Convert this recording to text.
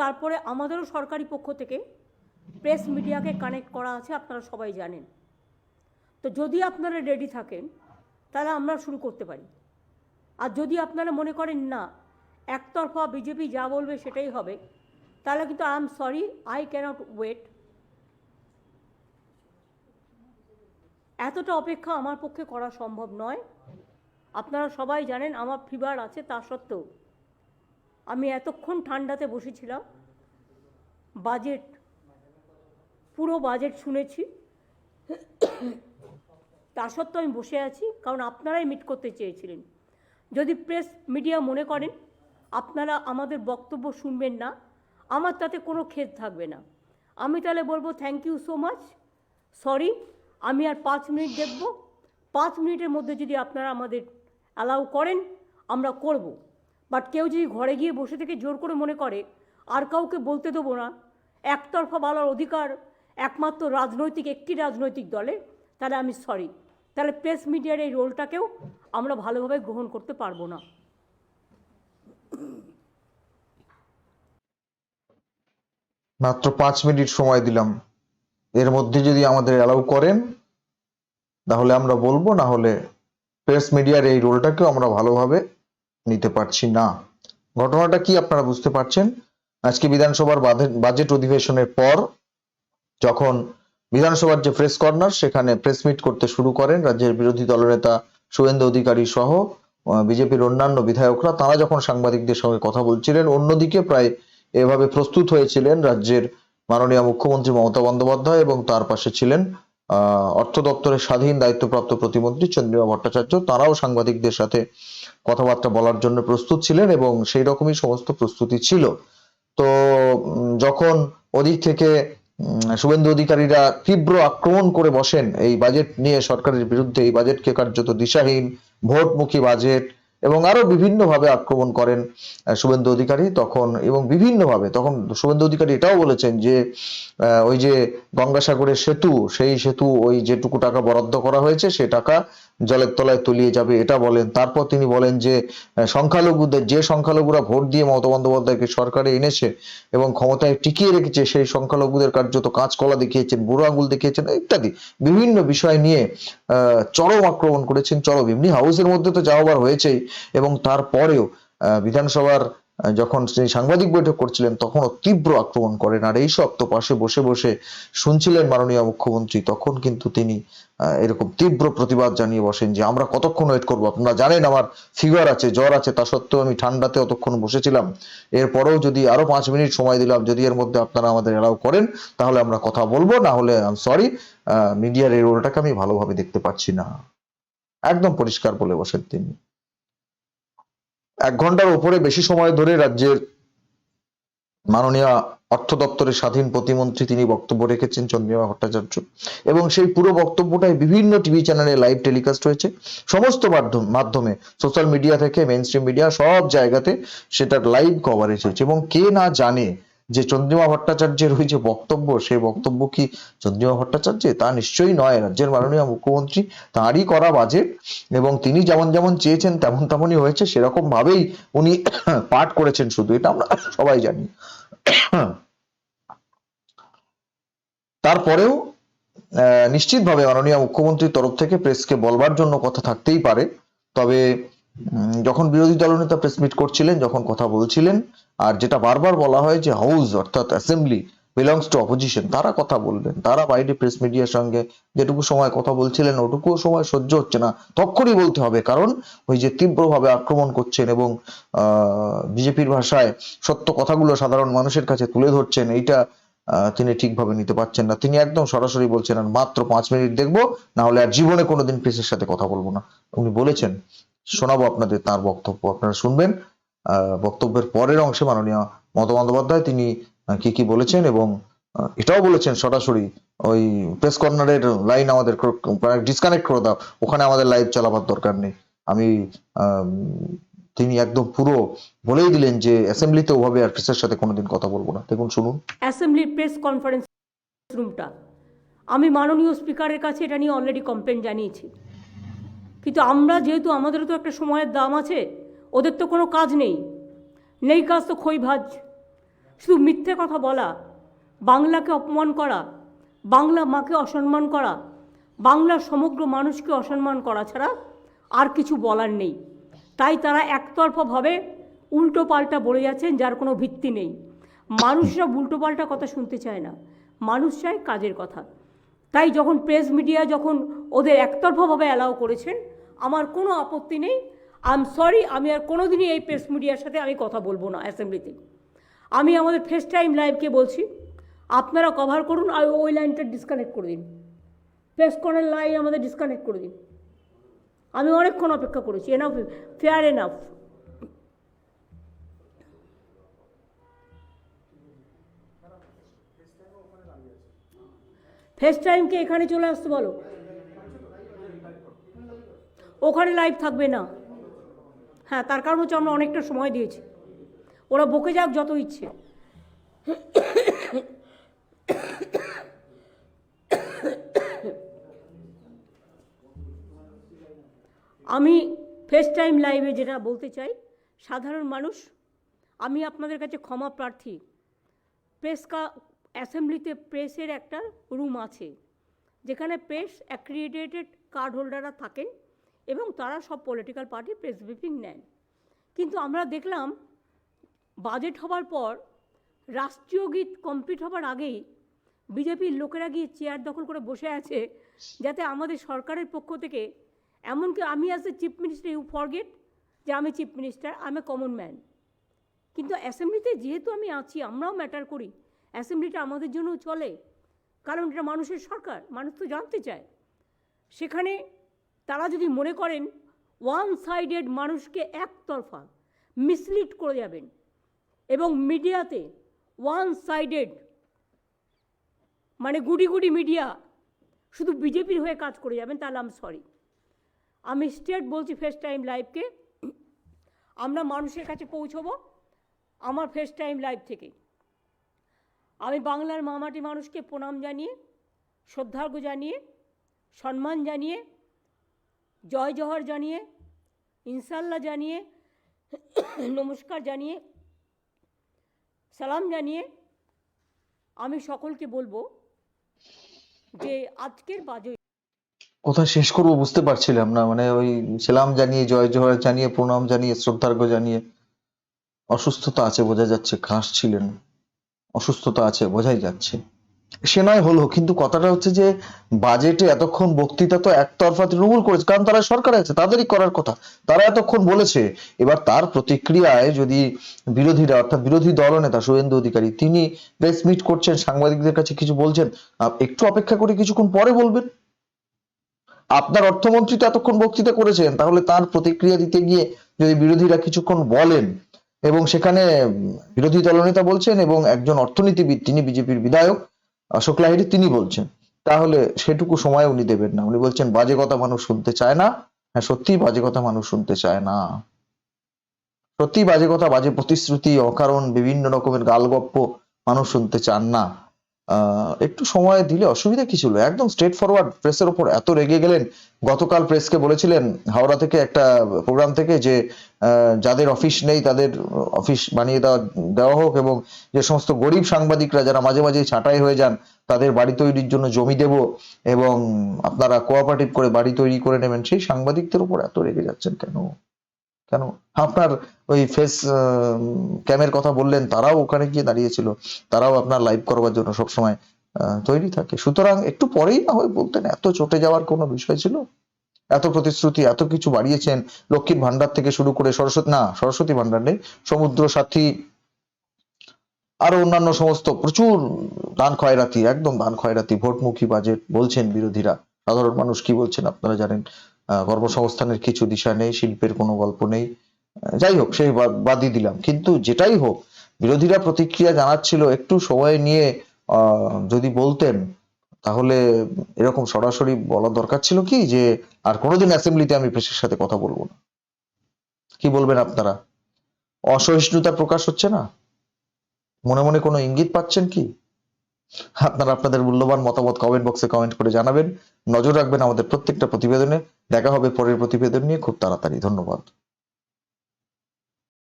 তারপরে আমাদেরও সরকারি পক্ষ থেকে প্রেস মিডিয়াকে কানেক্ট করা আছে, আপনারা সবাই জানেন। তো যদি আপনারা রেডি থাকেন, তাহলে আমরা শুরু করতে পারি। আর যদি আপনারা মনে করেন না, একতরফা বিজেপি যা বলবে সেটাই হবে, তাহলে কিন্তু I am sorry, I cannot wait. এতটা অপেক্ষা আমার পক্ষে করা সম্ভব নয়। আপনারা সবাই জানেন, আমার ফিভার আছে তা সত্ত্বেও। আমি এতক্ষণ ঠান্ডাতে বসেছিলাম। বাজেট, পুরো বাজেট শুনেছি। তা সত্ত্বেও আমি বসে আছি, কারণ আপনারাই মিট করতে চেয়েছিলেন। যদি প্রেস মিডিয়া মনে করেন, আপনারা আমাদের বক্তব্য শুনবেন না। আমার তাতে কোনো খেদ থাকবে না। আমি তাহলে বলব thank you so much sorry আমি আর পাঁচ মিনিট দেখব। পাঁচ মিনিটের মধ্যে যদি আপনারা আমাদের অ্যালাউ করেন, আমরা করব। বাট কেউ যদি ঘরে গিয়ে বসে থেকে জোর করে মনে করে, আর কাউকে বলতে দেবো না, একতরফা বলার অধিকার একমাত্র রাজনৈতিক, একটি রাজনৈতিক দলে তাহলে আমি সরি তাহলে প্রেস মিডিয়ার এই রোলটাকেও আমরা ভালোভাবে গ্রহণ করতে পারব না। মাত্র পাঁচ মিনিট সময় দিলাম। এর মধ্যে যদি আমাদের অ্যালাউ করেন, তাহলে আমরা বলব, না হলে প্রেস মিডিয়ার এই রোলটাকেও আমরা ভালোভাবে নিতে পারছি না। ঘটনাটা কি আপনারা বুঝতে পারছেন? আজকে বিধানসভার বাধে- বাজেট অধিবেশনের পর যখন বিধানসভার যে প্রেস কর্নার সেখানে প্রেস মিট করতে শুরু করেন রাজ্যের বিরোধী দলনেতা শুভেন্দু অধিকারী সহ বিজেপির অন্যান্য বিধায়করা। তারা যখন সাংবাদিকদের সঙ্গে কথা বলছিলেন, অন্যদিকে প্রায় এভাবে প্রস্তুত হয়েছিলেন রাজ্যের মাননীয় মুখ্যমন্ত্রী মমতা বন্দ্যোপাধ্যায় এবং তার পাশে ছিলেন অর্থ দপ্তরের স্বাধীন দায়িত্বপ্রাপ্ত প্রতিমন্ত্রী চন্দ্রিমা ভট্টাচার্য, তারাও সাংবাদিকদের সাথে কথাবার্তা বলার জন্য প্রস্তুত ছিলেন এবং সেই রকমই সমস্ত প্রস্তুতি ছিল। তো যখন ওদিক থেকে শুভেন্দু অধিকারীরা তীব্র আক্রমণ করে বসেন এই বাজেট নিয়ে সরকারের বিরুদ্ধে, এই বাজেটকে কার্যত দিশাহীন, ভোটমুখী বাজেট এবং আরও বিভিন্নভাবে আক্রমণ করেন শুভেন্দু অধিকারী তখন, এবং বিভিন্নভাবে, তখন শুভেন্দু অধিকারী এটাও বলেছেন যে ওই যে গঙ্গাসাগরের সেতু, সেই সেতু ওই যেটুকু টাকা বরাদ্দ করা হয়েছে, সে টাকা জলের তলায় তলিয়ে যাবে, এটা বলেন। তারপর তিনি বলেন যে সংখ্যালঘুদের, যে সংখ্যালঘুরা ভোট দিয়ে মমতা বন্দ্যোপাধ্যায়কে সরকারে এনেছে এবং ক্ষমতায় টিকিয়ে রেখেছে, সেই সংখ্যালঘুদের কার্যত কাঁচকলা দেখিয়েছেন, বুড়ো আঙুল দেখিয়েছেন, ইত্যাদি। বিভিন্ন বিষয় নিয়ে চরম আক্রমণ করেছেন, চরম। এমনি হাউসের মধ্যে তো যাওয়াবার হয়েছেই এবং তারপরেও বিধানসভার যখন তিনি সাংবাদিক বৈঠক করছিলেন, তখনও তীব্র আক্রমণ করেন। আর এই সব তো পাশে বসে বসে শুনছিলেন মাননীয় মুখ্যমন্ত্রী, তখন কিন্তু তিনি এরকম তীব্র প্রতিবাদ জানিয়ে বসেন যে আমরা কতক্ষণ ওয়েট করব? আপনারা জানেন আমার ফিভার আছে, জ্বর আছে, তা সত্ত্বেও আমি ঠান্ডাতে অতক্ষণ বসেছিলাম। এরপরেও যদি আরও পাঁচ মিনিট সময় দিলাম, যদি এর মধ্যে আপনারা আমাদের এলাও করেন, তাহলে আমরা কথা বলব। না হলে সরি মিডিয়ার এই রোলটাকে আমি ভালোভাবে দেখতে পাচ্ছি না। একদম পরিষ্কার বলে বসেন তিনি। এক ঘণ্টার উপরে বেশি সময় ধরে রাজ্যের মাননীয় অর্থ দপ্তরের স্বাধীন প্রতিমন্ত্রী তিনি বক্তব্য রেখেছেন, চন্দ্রিমা ভট্টাচার্য। এবং সেই পুরো বক্তব্যটাই বিভিন্ন টিভি চ্যানেলে লাইভ টেলিকাস্ট হয়েছে। সমস্ত মাধ্যম, মাধ্যমে, সোশ্যাল মিডিয়া থেকে মেন স্ট্রিম মিডিয়া সব জায়গাতে সেটার লাইভ কভারেজ হয়েছে। এবং কে না জানে যে চন্দ্রিমা ভট্টাচার্যের ওই যে বক্তব্য, সেই বক্তব্য কি চন্দ্রিমা ভট্টাচার্য? তা নিশ্চয়ই নয়। রাজ্যের মাননীয় মুখ্যমন্ত্রী তাঁরই করা বাজেট এবং তিনি যেমন যেমন চেয়েছেন তেমন তেমনই হয়েছে, সেরকম ভাবেই উনি পাঠ করেছেন শুধু। এটা আমরা সবাই জানি। তারপরেও নিশ্চিতভাবে মাননীয় মুখ্যমন্ত্রীর তরফ থেকে প্রেসকে বলবার জন্য কথা থাকতেই পারে। তবে যখন বিরোধী দলনেতা প্রেস মিট করছিলেন, যখন কথা বলছিলেন আর যেটা বারবার বলা হয় যে হাউস, অর্থাৎ অ্যাসেম্বলি বিলংস টু অপোজিশন তারা কথা বলবেন। তারা বাইরে প্রেস মিডিয়ার সঙ্গে যেটুকু সময় কথা বলছিলেন, ওটুকুও সময় সহ্য হচ্ছে না। তখনই বলতে হবে, কারণ ওই যে তীব্রভাবে আক্রমণ করছেন এবং বিজেপির ভাষায় সত্য কথাগুলো সাধারণ মানুষের কাছে তুলে ধরছেন, এইটা তিনি ঠিকভাবে নিতে পারছেন না। তিনি একদম সরাসরি বলছেন, আর মাত্র পাঁচ মিনিট দেখব, না হলে আর জীবনে কোনোদিন প্রেসের সাথে কথা বলব না। উনি বলেছেন, শোনাবো আপনাদের তার বক্তব্য, আপনারা শুনবেন। বক্তব্যের পরের অংশে মাননীয় মমতা বন্দ্যোপাধ্যায় তিনি কি কি বলেছেন এবং এটাও বলেছেন সরাসরি ওই প্রেস কর্নারের লাইন আমাদের ডিসকানেক্ট করে দাও, ওখানে আমাদের লাইভ চালাবার দরকার নেই। আমি তিনি একদম পুরো বলেই দিলেন যে অ্যাসেম্বলিতে ওভাবে আর প্রেসের সাথে কোনোদিন কথা বলব না। দেখুন, শুনুন। অ্যাসেম্বলির প্রেস কনফারেন্স রুমটা আমি মাননীয় স্পিকারের কাছে এটা নিয়ে অলরেডি কমপ্লেন জানিয়েছি। কিন্তু আমরা যেহেতু, আমাদেরও তো একটা সময়ের দাম আছে ওদের তো কোনো কাজ নেই। নেই কাজ তো খই ভাজ শুধু মিথ্যে কথা বলা, বাংলাকে অপমান করা, বাংলা মাকে অসম্মান করা, বাংলার সমগ্র মানুষকে অসম্মান করা ছাড়া আর কিছু বলার নেই। তাই তারা একতরফাভাবে উল্টো পাল্টা বলে যাচ্ছেন, যার কোনো ভিত্তি নেই। মানুষরা উল্টো পাল্টা কথা শুনতে চায় না। মানুষ চায় কাজের কথা। তাই যখন প্রেস মিডিয়া যখন ওদের একতরফাভাবে অ্যালাউ করেছেন, আমার কোনো আপত্তি নেই আই এম সরি আমি আর কোনো দিনই এই প্রেস মিডিয়ার সাথে আমি কথা বলব না অ্যাসেম্বলিতে আমি আমাদের ফেস টাইম লাইভকে বলছি, আপনারা কভার করুন আর ওই লাইনটা ডিসকানেক্ট করে দিন। প্রেস কনের লাইন আমাদের ডিসকানেক্ট করে দিন। আমি অনেকক্ষণ অপেক্ষা করেছি এনাফ ফেয়ার এনাফ ফেস টাইমকে এখানে চলে আসতে বলো। ওখানে লাইভ থাকবে না। হ্যাঁ তার কারণ হচ্ছে আমরা অনেকটা সময় দিয়েছি। ওরা বকে যাক যত ইচ্ছে। আমি ফেস টাইম লাইভে যেটা বলতে চাই, সাধারণ মানুষ, আমি আপনাদের কাছে ক্ষমা প্রার্থী। প্রেস কা অ্যাসেম্বলিতে প্রেসের একটা রুম আছে, যেখানে প্রেস অ্যাক্রিডিটেড কার্ড হোল্ডাররা থাকেন। এবং তারা সব পলিটিক্যাল পার্টি প্রেস ব্রিফিং নেন। কিন্তু আমরা দেখলাম বাজেট হবার পর, রাষ্ট্রীয় গীত কমপ্লিট হবার আগেই বিজেপির লোকেরা গিয়ে চেয়ার দখল করে বসে আছে, যাতে আমাদের সরকারের পক্ষ থেকে, এমনকি আমি as a chief minister you forget যে আমি chief minister a common man কিন্তু অ্যাসেম্বলিতে যেহেতু আমি আছি, আমরাও ম্যাটার করি। অ্যাসেম্বলিটা আমাদের জন্য চলে, কারণ এটা মানুষের সরকার, মানুষ তো জানতে চায়। সেখানে তারা যদি মনে করেন ওয়ান সাইডেড মানুষকে একতরফা মিসলিড করে যাবেন এবং মিডিয়াতে ওয়ান সাইডেড মানে গুডি গুডি মিডিয়া শুধু বিজেপির হয়ে কাজ করে যাবেন, তাহলে আমি সরি আমি স্টেট বলছি ফেস টাইম লাইভকে আমরা মানুষের কাছে পৌঁছবো আমার ফেস টাইম লাইভ থেকে। আমি বাংলার মামাটি মানুষকে প্রণাম জানিয়ে, শ্রদ্ধার্ঘ্য জানিয়ে, সম্মান জানিয়ে জয় জহর জানিয়ে ইনশাল্লাহ জানিয়ে, নমস্কার জানিয়ে, সালাম জানিয়ে আমি সকলকে বলব যে আজকের বাজে কোথায় শেষ করব, বুঝতে পারছিলাম না। মানে ওই সালাম জানিয়ে, জয় জয় জানিয়ে, প্রণাম জানিয়ে শ্রদ্ধার্ঘ্য জানিয়ে, অসুস্থতা আছে বোঝা যাচ্ছে, খাস ছিলেন। অসুস্থতা আছে, বোঝাই যাচ্ছে। সে নয়, হলো। কিন্তু কথাটা হচ্ছে যে বাজেটে এতক্ষণ বক্তৃতা তো একতরফা তৃণমূল করেছে। কারণ তারা সরকারে আছে, তাদেরই করার কথা। তারা এতক্ষণ বলেছে, এবার তার প্রতিক্রিয়ায় যদি বিরোধীরা, অর্থাৎ বিরোধী দলনেতা শুভেন্দু অধিকারী, তিনি প্রেস মিট করছেন, সাংবাদিকদের কাছে কিছু বলছেন একটু অপেক্ষা করে কিছুক্ষণ পরে বলবেন। আপনার অর্থমন্ত্রী তো এতক্ষণ বক্তৃতা করেছেন, তাহলে তার প্রতিক্রিয়া দিতে গিয়ে যদি বিরোধীরা কিছুক্ষণ বলেন, এবং সেখানে বিরোধী দলনেতা বলছেন, এবং একজন অর্থনীতিবিদ, তিনি বিজেপির বিধায়ক অশোক লাহিড়ী তিনি বলছেন। তাহলে সেটুকু সময় উনি দেবেন না। উনি বলছেন, বাজে কথা মানুষ শুনতে চায় না। হ্যাঁ সত্যি বাজে কথা মানুষ শুনতে চায় না। সত্যি বাজে কথা, বাজে প্রতিশ্রুতি, অকারণ, বিভিন্ন রকমের গালগপ্প মানুষ শুনতে চান না। একটু সময় দিলে অসুবিধা কি ছিল? একদম স্ট্রেট ফরওয়ার্ড প্রেসের ওপর এত রেগে গেলেন, গতকাল প্রেসকে বলেছিলেন হাওড়া থেকে একটা প্রোগ্রাম থেকে যে যাদের অফিস নেই তাদের অফিস বানিয়ে দেওয়া দেওয়া হোক এবং যে সমস্ত গরিব সাংবাদিকরা যারা মাঝে মাঝে ছাঁটাই হয়ে যান, তাদের বাড়ি তৈরির জন্য জমি দেব এবং আপনারা কোঅপারেটিভ করে বাড়ি তৈরি করে নেবেন, সেই সাংবাদিকদের উপর এত রেগে যাচ্ছেন কেন? কেন? আপনার ওই ফেস ক্যামের কথা বললেন, তারাও ওখানে গিয়ে দাঁড়িয়েছিল। তারাও আপনার লাইভ করবার জন্য সবসময় তৈরি থাকে। সুতরাং একটু পরেই না হয় বলতেন, এত চটে যাওয়ার কোনো বিষয় ছিল? এত প্রতিশ্রুতি, এত কিছু বাড়িয়েছেন, লক্ষ্মীর ভান্ডার থেকে শুরু করে সরস্বতী, না, সরস্বতী ভান্ডার নেই, সমুদ্র সাথী, আরও অন্যান্য সমস্ত প্রচুর দান খয়রাতি, একদম দান খয়রাতি, ভোটমুখী বাজেট বলছেন বিরোধীরা। সাধারণ মানুষ কি বলছেন আপনারা জানেন? কর্মসংস্থানের কিছু দিশা নেই, শিল্পের কোনো গল্প নেই। যাই হোক, সেই বাদ- বাদই দিলাম। কিন্তু যেটাই হোক, বিরোধীরা প্রতিক্রিয়া জানাচ্ছিল, একটু সময় নিয়ে যদি বলতেন, তাহলে এরকম সরাসরি বলার দরকার ছিল কি? যে, আর কোনোদিন অ্যাসেম্বলিতে আমি প্রেসের সাথে কথা বলব না। কি বলবেন আপনারা? অসহিষ্ণুতা প্রকাশ হচ্ছে না? মনে মনে কোনো ইঙ্গিত পাচ্ছেন কি? আপনারা আপনাদের মূল্যবান মতামত কমেন্ট বক্সে কমেন্ট করে জানাবেন। নজর রাখবেন আমাদের প্রত্যেকটা প্রতিবেদনে। দেখা হবে পরের প্রতিবেদন নিয়ে। খুব তাড়াতাড়ি ধন্যবাদ।